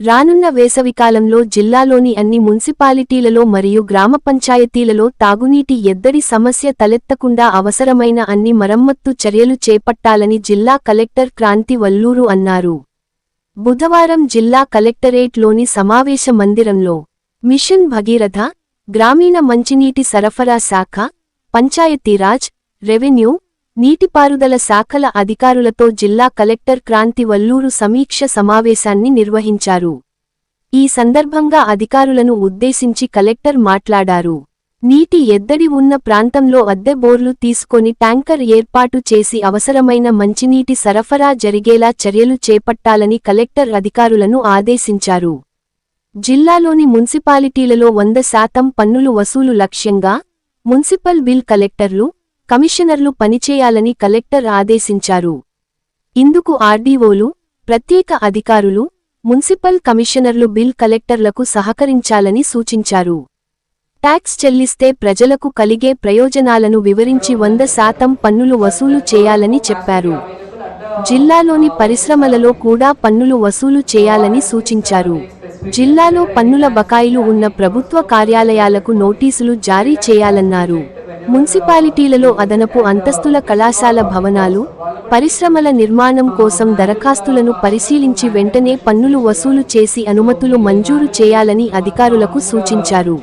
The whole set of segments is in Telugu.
రానున్న వేసవికాలంలో జిల్లాలోని అన్ని మున్సిపాలిటీలలో మరియు గ్రామ పంచాయతీలలో తాగునీటి ఎద్దడి సమస్య తలెత్తకుండా అవసరమైన అన్ని మరమ్మత్తు చర్యలు చేపట్టాలని జిల్లా కలెక్టర్ క్రాంతి వల్లూరు అన్నారు. బుధవారం జిల్లా కలెక్టరేట్లోని సమావేశ మందిరంలో మిషన్ భగీరథ గ్రామీణ మంచినీటి సరఫరా శాఖ పంచాయతీరాజ్ రెవెన్యూ నీటిపారుదల శాఖల అధికారులతో జిల్లా కలెక్టర్ క్రాంతి వల్లూరు సమీక్ష సమావేశాన్ని నిర్వహించారు. ఈ సందర్భంగా అధికారులను ఉద్దేశించి కలెక్టర్ మాట్లాడారు. నీటి ఎద్దడి ఉన్న ప్రాంతంలో అద్దె బోర్లు తీసుకొని ట్యాంకర్ ఏర్పాటు చేసి అవసరమైన మంచినీటి సరఫరా జరిగేలా చర్యలు చేపట్టాలని కలెక్టర్ అధికారులను ఆదేశించారు. జిల్లాలోని మున్సిపాలిటీలలో వంద శాతం పన్నులు వసూలు లక్ష్యంగా మున్సిపల్ బిల్ కలెక్టర్లు కమిషనర్లు పనిచేయాలని కలెక్టర్ ఆదేశించారు. ఇందుకు ఆర్డీఓలు ప్రత్యేక అధికారులు మున్సిపల్ కమిషనర్లు బిల్ కలెక్టర్లకు సహకరించాలని సూచించారు. ట్యాక్స్ చెల్లిస్తే ప్రజలకు కలిగే ప్రయోజనాలను వివరించి వంద శాతం పన్నులు వసూలు చేయాలని చెప్పారు. జిల్లాలోని పరిశ్రమలలో కూడా పన్నులు వసూలు చేయాలని సూచించారు. జిల్లాలో పన్నుల బకాయిలు ఉన్న ప్రభుత్వ కార్యాలయాలకు నోటీసులు జారీ చేయాలన్నారు. మున్సిపాలిటీలలో అదనపు అంతస్తుల కళాశాల భవనాలు పరిశ్రమల నిర్మాణం కోసం దరఖాస్తులను పరిశీలించి వెంటనే పన్నులు వసూలు చేసి అనుమతులు మంజూరు చేయాలని అధికారులకు సూచించారు.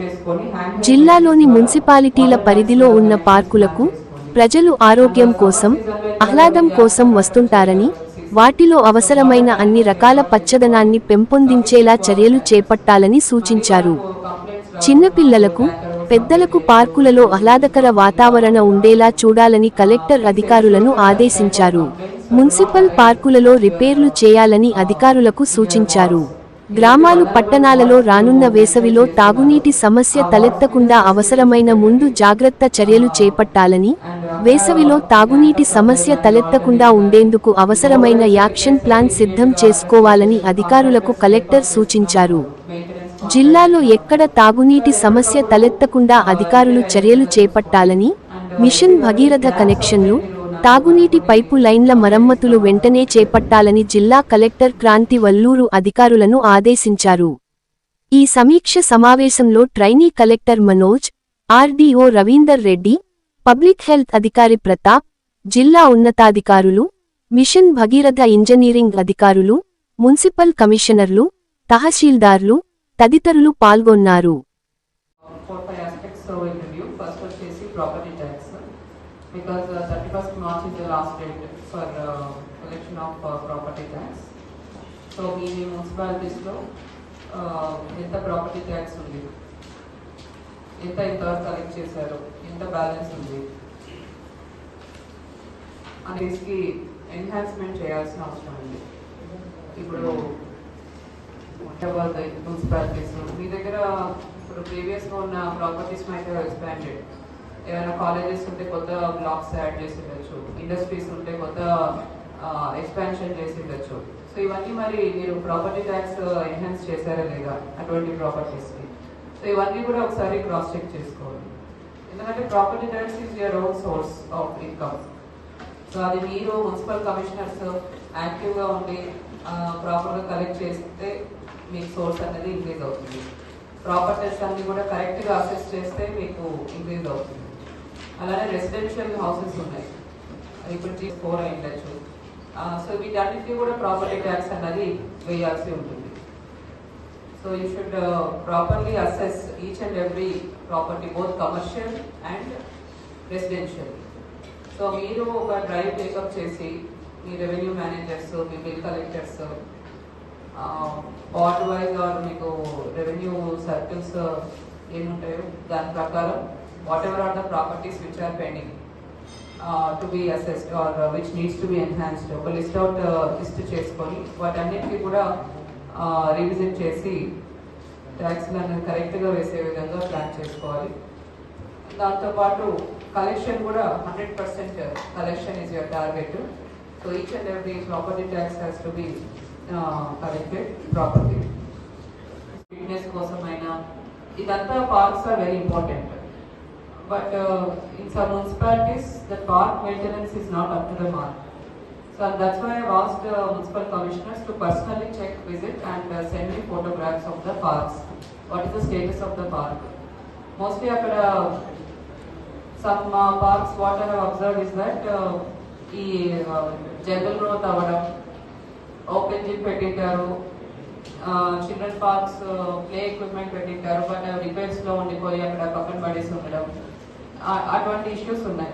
జిల్లాలోని మున్సిపాలిటీల పరిధిలో ఉన్న పార్కులకు ప్రజలు ఆరోగ్యం కోసం ఆహ్లాదం కోసం వస్తుంటారని వాటిలో అవసరమైన అన్ని రకాల పచ్చదనాన్ని పెంపొందించేలా చర్యలు చేపట్టాలని సూచించారు. చిన్నపిల్లలకు పెద్దలకు పార్కులలో ఆహ్లాదకర వాతావరణ ఉండేలా చూడాలని కలెక్టర్ అధికారులను ఆదేశించారు. మున్సిపల్ పార్కులలో రిపేర్లు చేయాలని అధికారులకు సూచించారు. గ్రామాలు పట్టణాలలో రానున్న వేసవిలో తాగునీటి సమస్య తలెత్తకుండా అవసరమైన ముందు జాగ్రత్త చర్యలు చేపట్టాలని వేసవిలో తాగునీటి సమస్య తలెత్తకుండా ఉండేందుకు అవసరమైన యాక్షన్ ప్లాన్ సిద్ధం చేసుకోవాలని అధికారులకు కలెక్టర్ సూచించారు. జిల్లాలో ఎక్కడ తాగునీటి సమస్య తలెత్తకుండా అధికారులు చర్యలు చేపట్టాలని మిషన్ భగీరథ కనెక్షన్లు తాగునీటి పైపు లైన్ల మరమ్మతులు వెంటనే చేపట్టాలని జిల్లా కలెక్టర్ క్రాంతి వల్లూరు అధికారులను ఆదేశించారు. ఈ సమీక్ష సమావేశంలో trainee collector Manoj RDO Ravinder Reddy public health అధికారి ప్రతాప్ జిల్లా ఉన్నతాధికారులు మిషన్ భగీరథ ఇంజనీరింగ్ అధికారులు మున్సిపల్ కమిషనర్లు తహసీల్దార్లు తదితరులు పాల్గొన్నారు. ఎంత ప్రాపర్టీ ట్యాక్స్ ఉంది? ఎంత ఇంతవరకు కలెక్ట్ చేశారు? ఎంత బ్యాలెన్స్ ఉంది? అనేసి ఎన్హాన్స్మెంట్ చేయాల్సిన అవసరం ఉంది. ఇప్పుడు మున్సిపాలిటీస్ మీ దగ్గర ఇప్పుడు ప్రీవియస్గా ఉన్న ప్రాపర్టీస్ మైట్ ఎక్స్పాండెడ్ ఏమైనా కాలేజెస్ ఉంటే కొత్త బ్లాక్స్ యాడ్ చేసి ఉండొచ్చు. ఇండస్ట్రీస్ ఉంటే కొత్త ఎక్స్పాన్షన్ చేసి ఉండొచ్చు. సో ఇవన్నీ మరి మీరు ప్రాపర్టీ ట్యాక్స్ ఎన్హాన్స్ చేశారా లేదా? అటువంటి ప్రాపర్టీస్కి సో ఇవన్నీ కూడా ఒకసారి క్రాస్ చెక్ చేసుకోవాలి ఎందుకంటే property tax is your own source of income so అది మీరు మున్సిపల్ కమిషనర్స్ యాక్టివ్గా ఉండి ప్రాపర్గా కలెక్ట్ చేస్తే మీకు సోర్స్ అనేది ఇంక్రీజ్ అవుతుంది. ప్రాపర్ టెస్ట్ అన్ని కూడా కరెక్ట్గా అసెస్ చేస్తే మీకు ఇంక్రీజ్ అవుతుంది. అలానే రెసిడెన్షియల్ హౌసెస్ ఉన్నాయి. ఇప్పుడు ఇప్పుడు ఫోర్ అయి ఉండొచ్చు సో వీటన్నిటికీ కూడా ప్రాపర్టీ ట్యాక్స్ అన్నది వేయాల్సి ఉంటుంది. So you should properly assess each and every property both commercial and residential so మీరు ఒక డ్రైవ్ టేకప్ చేసి మీ revenue managers me bill collectors ward wise or మీకు రెవెన్యూ సర్కిల్స్ ఏముంటాయో దాని ప్రకారం whatever are the properties which are pending to be assessed or which needs to be enhanced ఒక లిస్ట్ అవుట్ లిస్ట్ చేసుకొని వాటన్నిటికీ కూడా రివిజిట్ చేసి ట్యాక్స్లు అనేది కరెక్ట్గా వేసే విధంగా ప్లాన్ చేసుకోవాలి. దాంతోపాటు కలెక్షన్ కూడా hundred percent collection is your target So each and every property tax has to be collected property fitness కోసమైనా ఇదంతా parks are very important but in some municipalities the park maintenance is not up to the mark So that's why I've asked uh, municipal commissioners to personally check, visit and uh, send me photographs of the parks. What is the status of the park? Mostly అక్కడ some uh, parks what I have observed is that uh, ఈ జనరల్ గ్రోత్ అవ్వడం ఓపెన్ జిమ్ పెట్టింటారు చిల్డ్రన్ పార్క్స్ ప్లే ఎక్విప్మెంట్ పెట్టింటారు బట్ అవి రిపేర్స్లో ఉండిపోయి అక్కడ పక్కన పడేసి ఉండడం అటువంటి ఇష్యూస్ ఉన్నాయి.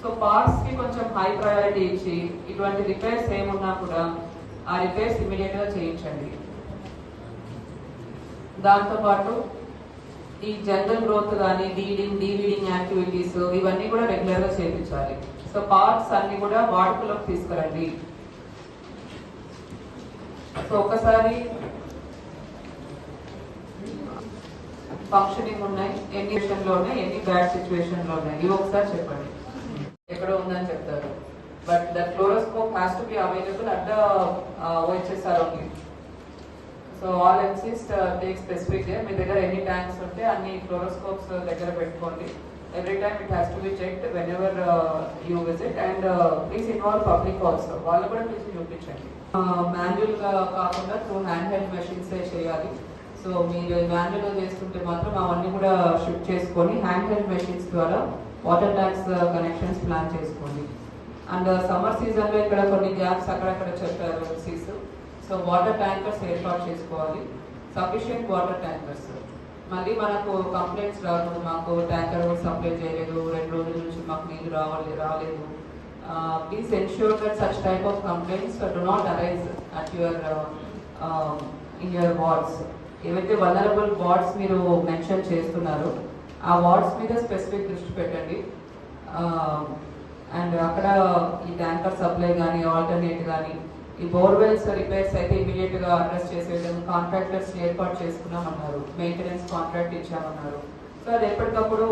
సో పార్క్స్కి కొంచెం హై ప్రయారిటీ ఇచ్చి ఇటువంటి రిపేర్స్ ఏమున్నా కూడా ఆ రిపేర్స్ ఇమీడియట్గా చేయించండి. దాంతో పాటు ఈ జనరల్ గ్రోత్ కానీ డీడింగ్ డీవీడింగ్ యాక్టివిటీస్ ఇవన్నీ కూడా రెగ్యులర్గా చేయించాలి. సో పార్క్స్ అన్ని కూడా వాడుకలోకి తీసుకురండి. సో ఒకసారి ఫంక్షనింగ్ ఉన్నాయి ఎన్ని లో ఉన్నాయి ఎన్ని బ్యాడ్ సిచ్యువేషన్లో ఉన్నాయి. ఇవి ఒకసారి చెప్పండి. ఎక్కడ ఉందని చెప్తారు. But the chloroscope has to be available at the OHSR only so all insist take specific మీ దగ్గర ఎన్ని ట్యాంక్స్ ఉంటే అన్ని క్లోరోస్కోప్స్ దగ్గర పెట్టుకోండి. Every time it has to be checked whenever you visit and please involve public also వాళ్ళు కూడా ప్లీజ్ చూపించండి. మాన్యువల్గా కాకుండా త్రూ హ్యాండ్ హెల్డ్ మెషిన్స్ చేయాలి. సో మీరు మాన్యువల్ చేసుకుంటే చేస్తుంటే మాత్రం అవన్నీ కూడా షిఫ్ట్ చేసుకొని హ్యాండ్ హెల్డ్ మెషిన్స్ ద్వారా వాటర్ ట్యాంక్స్ కనెక్షన్స్ ప్లాన్ చేసుకోండి. అండ్ uh, సమ్మర్ సీజన్లో ఇక్కడ కొన్ని గ్యాప్స్ అక్కడక్కడ చెప్పారు సీస్ సో వాటర్ ట్యాంకర్స్ ఏర్పాటు చేసుకోవాలి. సఫిషియంట్ వాటర్ ట్యాంకర్స్ మళ్ళీ మనకు కంప్లైంట్స్ రాదు మాకు ట్యాంకర్ సప్లై చేయలేదు రెండు రోజుల నుంచి మాకు నీళ్ళు రావాలి రాలేదు. Please ensure that such type of complaints do not arise at your in your wards ఏవైతే వలరబుల్ వార్డ్స్ మీరు మెన్షన్ చేస్తున్నారో ఆ వార్డ్స్ మీద స్పెసిఫిక్ దృష్టి పెట్టండి. అండ్ అక్కడ ఈ ట్యాంకర్ సప్లై కానీ ఆల్టర్నేట్ కానీ ఈ బోర్వెల్స్ రిపేర్స్ అయితే ఇమీడియట్గా అడ్రస్ చేసే విధంగా కాంట్రాక్టర్స్ ఏర్పాటు చేసుకున్నామన్నారు. మెయింటెనెన్స్ కాంట్రాక్ట్ ఇచ్చామన్నారు. సో అది ఎప్పటికప్పుడు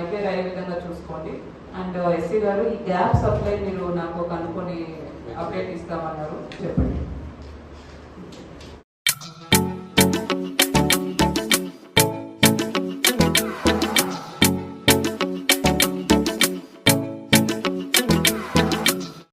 రిపేర్ అయ్యే విధంగా చూసుకోండి. అండ్ ఎస్సీ గారు ఈ గ్యాప్ సప్లై మీరు నాకు కనుక్కొని అప్డేట్ ఇస్తామన్నారు. చెప్పండి.